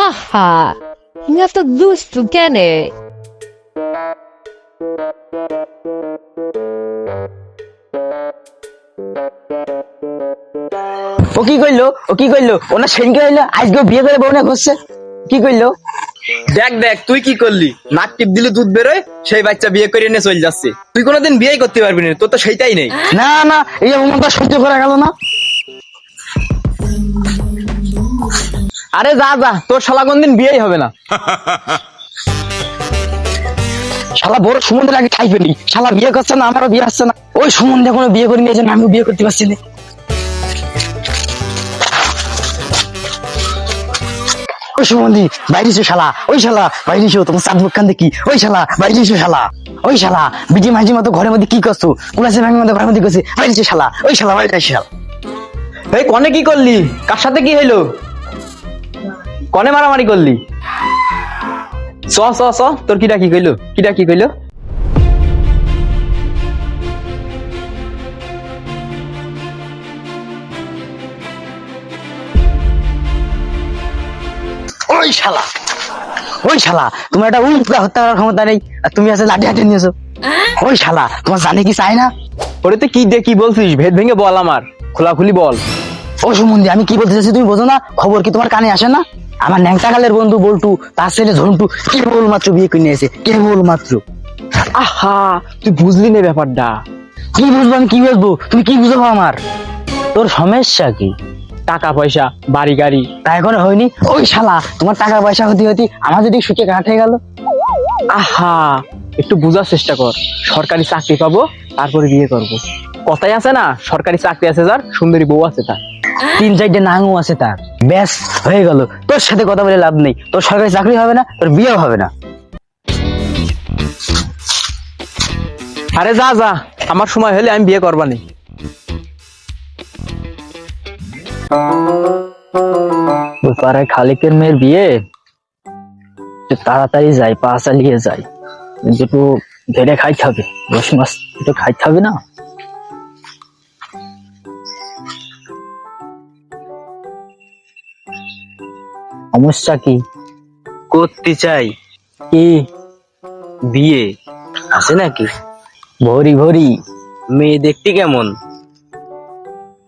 আহা ইয়া তো দুষ্টু কেনে ও কি করল ও কি করল ওনা সেনকে হইল আজকে বিয়ে করে বউনা খুঁজছে কি করল দেখ দেখ তুই কি করলি? নাক টিপ দিলে দুধ বেরোয় সেই বাচ্চা বিয়ে করে নিয়ে চলে যাচ্ছে। তুই কোনোদিন বিয়েই করতে পারবি না তোর তো সেইটাই নেই। না না এই অমনটা সহ্য করা গেল না। আরে যা যা তোর শালা কোনদিন বিয়েই হবে না। শালা বড় সুমন্দের আগে খাই ফেলি শালা বিয়ে করছে না আমারও বিয়ে আসছে না। ওই সুমন্দে কোনো বিয়ে করে নিয়েছে না আমিও বিয়ে করতে পারছি না। ওই সুমন্দি বাইরে এসো শালা, ওই শালা বাইরে এসো তোমার চাঁদ মুখ দেখি, ওই শালা বাইরে এসো শালা, ওই শালা বিজি মাঝি মতো ঘরের মধ্যে কি করছ কুলাসে ভাঙের মতো ঘরের মধ্যে করছে বাইরে এসো শালা, ওই শালা বাইরে এসো শালা। এই, কনে কি করলি? কার সাথে কি হইল? কনে মারামারি করলি? চ চ চ, তোর কিটা কি কইলো? কিটা কি কইলো? ওই শালা। ওই শালা তোমার একটা উল্কা হত্যা করার ক্ষমতা নেই আর তুমি আছে লাঠি হাতে নিয়েছো। ওই শালা তোমার জানে কি চাই না? ওরে তুই কি দিয়ে কি বলছিস? ভেদ ভেঙে বল আমার। খোলাখুলি বল। ও সুমন্দি আমি কি বলতে চাইছি তুমি বোঝো না? খবর কি তোমার কানে আসে না? আমার ন্যাংটা কালের বন্ধু বল্টু তার ছেলে ঝন্টু কেবল মাত্র বিয়ে করে নিয়েছে? কেবল মাত্র আহা তুই বুঝলি না ব্যাপারটা। কি বুঝব আমি কি বুঝব? তুমি কি বুঝব আমার? তোর সমস্যা কি? টাকা পয়সা বাড়ি গাড়ি তা এখন হয়নি? ওই শালা, তোমার টাকা পয়সা হতে হতে আমার যদি সুখে কাটে গেল। আহা, একটু বোঝার চেষ্টা কর। সরকারি চাকরি পাবো, তারপরে বিয়ে করব। কথাই আছে না, সরকারি চাকরি আছে যার, সুন্দরী বউ আছে তার। তিন চারটে নাঙও আছে তার। ব্যাস, হয়ে গেল। তোর সাথে কথা বলে লাভ নেই। তোর সরকারি চাকরি হবে না, তোর বিয়েও হবে না। আরে যা যা। আমার সময় হলে আমি বিয়ে করবানি। ওই পাড়ায় খালিকের মেয়ের বিয়ে? তাড়াতাড়ি যাই পা চালিয়ে যাই। দুটো ধরে খাইতে হবে রস মাছ একটু খাইতে হবে না? সমস্যা কি? করতে চাই। কি? বিয়ে। আছে নাকি? ভরি ভরি। মেয়ে দেখতে কেমন?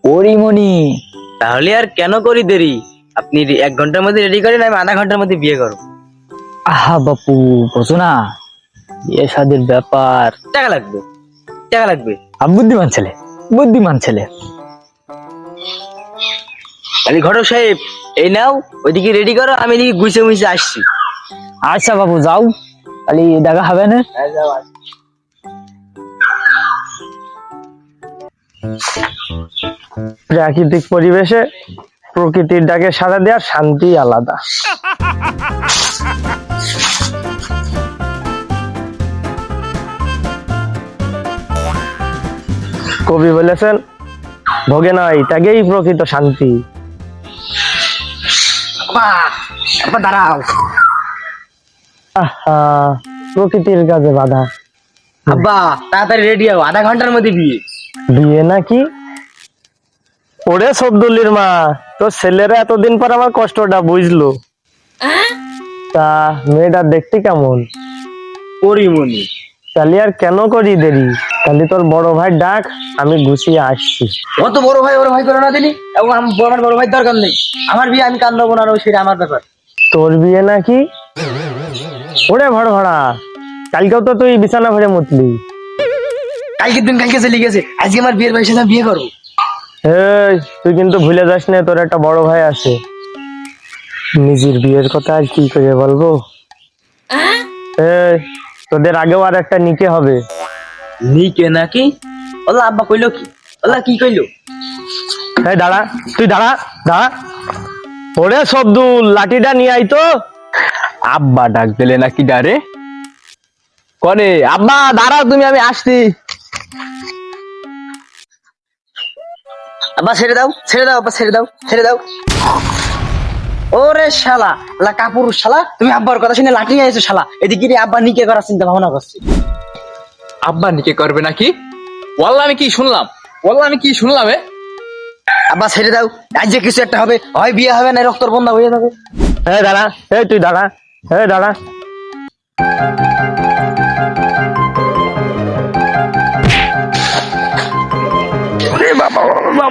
পরিমণি। তাহলে আর কেন করি দেরি? আপনি এক ঘণ্টার মধ্যে রেডি করেন আমি আধা ঘণ্টার মধ্যে বিয়ে করব। আহা বাপু বোঝো না। বিয়ে শাদির ব্যাপার। টাকা লাগবে টাকা লাগবে। আমি বুদ্ধিমান ছেলে বুদ্ধিমান ছেলে। তাহলে ঘটক সাহেব এই নাও ওইদিকে রেডি করো আমি এদিকে গুছে মুছে আসছি। আচ্ছা বাবু যাও। তাহলে দেখা হবে না? প্রাকৃতিক পরিবেশে প্রকৃতির ডাকে সাড়া দেওয়ার শান্তি আলাদা। কবি বলেছেন ভোগে নয় ত্যাগেই প্রকৃত শান্তি। দাঁড়াও। প্রকৃতির কাজে বাধা। আব্বা তাড়াতাড়ি রেডি হও আধা ঘণ্টার মধ্যে বিয়ে। বিয়ে নাকি? ওরে সবদুল্লির মা তোর ছেলেরা এতদিন পর আমার কষ্টটা বুঝলো। তা মেয়েটা দেখতে কেমন? পরিমণি। তাহলে আর কেন করি দেরি? তাহলে তোর বড় ভাই ডাক আমি গুছিয়ে আসছি। অত বড় ভাই বড় ভাই করো না দিনি। এবং আমার বড় ভাই দরকার নেই। আমার বিয়ে আমি কান দেবো না সেটা আমার ব্যাপার। তোর বিয়ে নাকি? ওরে ভড় ভড়া কালকেও তো তুই বিছানা ভরে মুতলি। কালকের দিন কালকে চলে গেছে। আজকে আমার বিয়ের বয়সে বিয়ে করব। এই তুই কিন্তু ভুলে যাস না তোর একটা বড় ভাই আছে। নিজের বিয়ের কথা আর কি করে বলব? এই তোদের আগেও আর একটা নিকে হবে। নিকে নাকি? ওলা আব্বা কইলো কি? ওলা কি কইলো? এই দাঁড়া তুই দাঁড়া দাঁড়া। ওরে সবদুল লাঠিটা নিয়ে আই তো। আব্বা ডাক দিলে নাকি ডারে? কনে আব্বা দাঁড়াও তুমি আমি আসছি। আব্বা ছেড়ে দাও ছেড়ে দাও আব্বা ছেড়ে দাও ছেড়ে দাও। ওরে শালা লা কাপুর শালা তুমি আব্বার কথা শুনে লাঠি আইছো শালা। এদিকে রে আব্বা নিকে করার চিন্তা ভাবনা করছে। আব্বা নিকে করবে নাকি? ওয়াল্লা আমি কি শুনলাম? ওয়াল্লা আমি কি শুনলাম এ? আব্বা ছেড়ে দাও। আজ যে কিছু একটা হবে হয় বিয়ে হবে না রক্তর বন্ধ হয়ে যাবে। এ দাঁড়া এ তুই দাঁড়া এ দাঁড়া।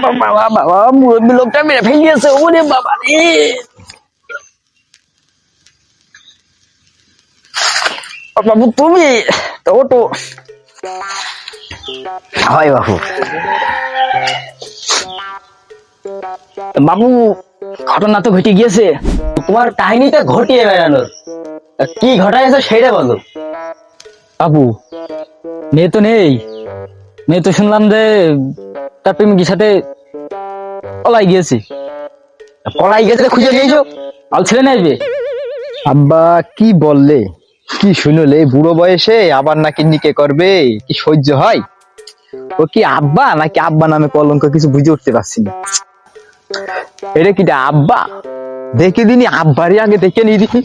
বাবা তুমি? ওটো হয় বাবু। বাবু, ঘটনা তো ঘটে গিয়েছে। তোমার কাহিনীটা ঘটিয়ে বেড়ানোর। কি ঘটাইছে সেটা বলো। বাবু, মেয়ে তো নেই। মেয়ে তো শুনলাম যে তার প্রেমিকের সাথে পলাই গিয়েছে। পলাই গেছে খুঁজে নিয়েছো? আল ছেলে নেবে আব্বা, কি বললে? কি শুনলে? বুড়ো বয়সে আবার নাকি নিকে করবে? কি সহ্য হয়? ও কি আব্বা নাকি আব্বা নামে কলঙ্ক? কিছু বুঝে উঠতে পারছি না। এটা কিটা আব্বা? দেখে দিনি আব্বারই আগে দেখে নিয়ে দিই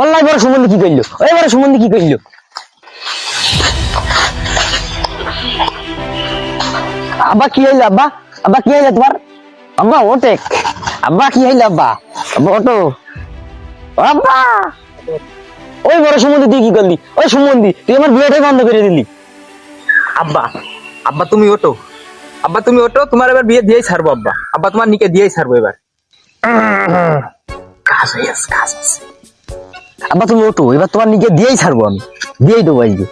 অনলাইন বড় সম্বন্ধে কি করল ওই বড় সম্বন্ধে কি করল আব্বা কি হইল আব্বা? আব্বা কি হইল তোমার? আব্বা ওটে আব্বা কি হইল আব্বা? আব্বা ওটো আব্বা! ওই বড় সম্বন্ধে তুই কি করলি? ওই সম্বন্ধে তুই আমার বিয়েটাই বন্ধ করে দিলি। আব্বা আব্বা তুমি ওটো আব্বা তুমি ওটো তোমার এবার বিয়ে দিয়েই ছাড়বো আব্বা। আব্বা তোমার নিকে দিয়েই ছাড়বো এবার। কাজ হয়ে কাজ আছে আব্বা তুমি ওটো এবার তোমার নিজে দিয়েই ছাড়বো আমি। দিয়েই দেবো আজকে।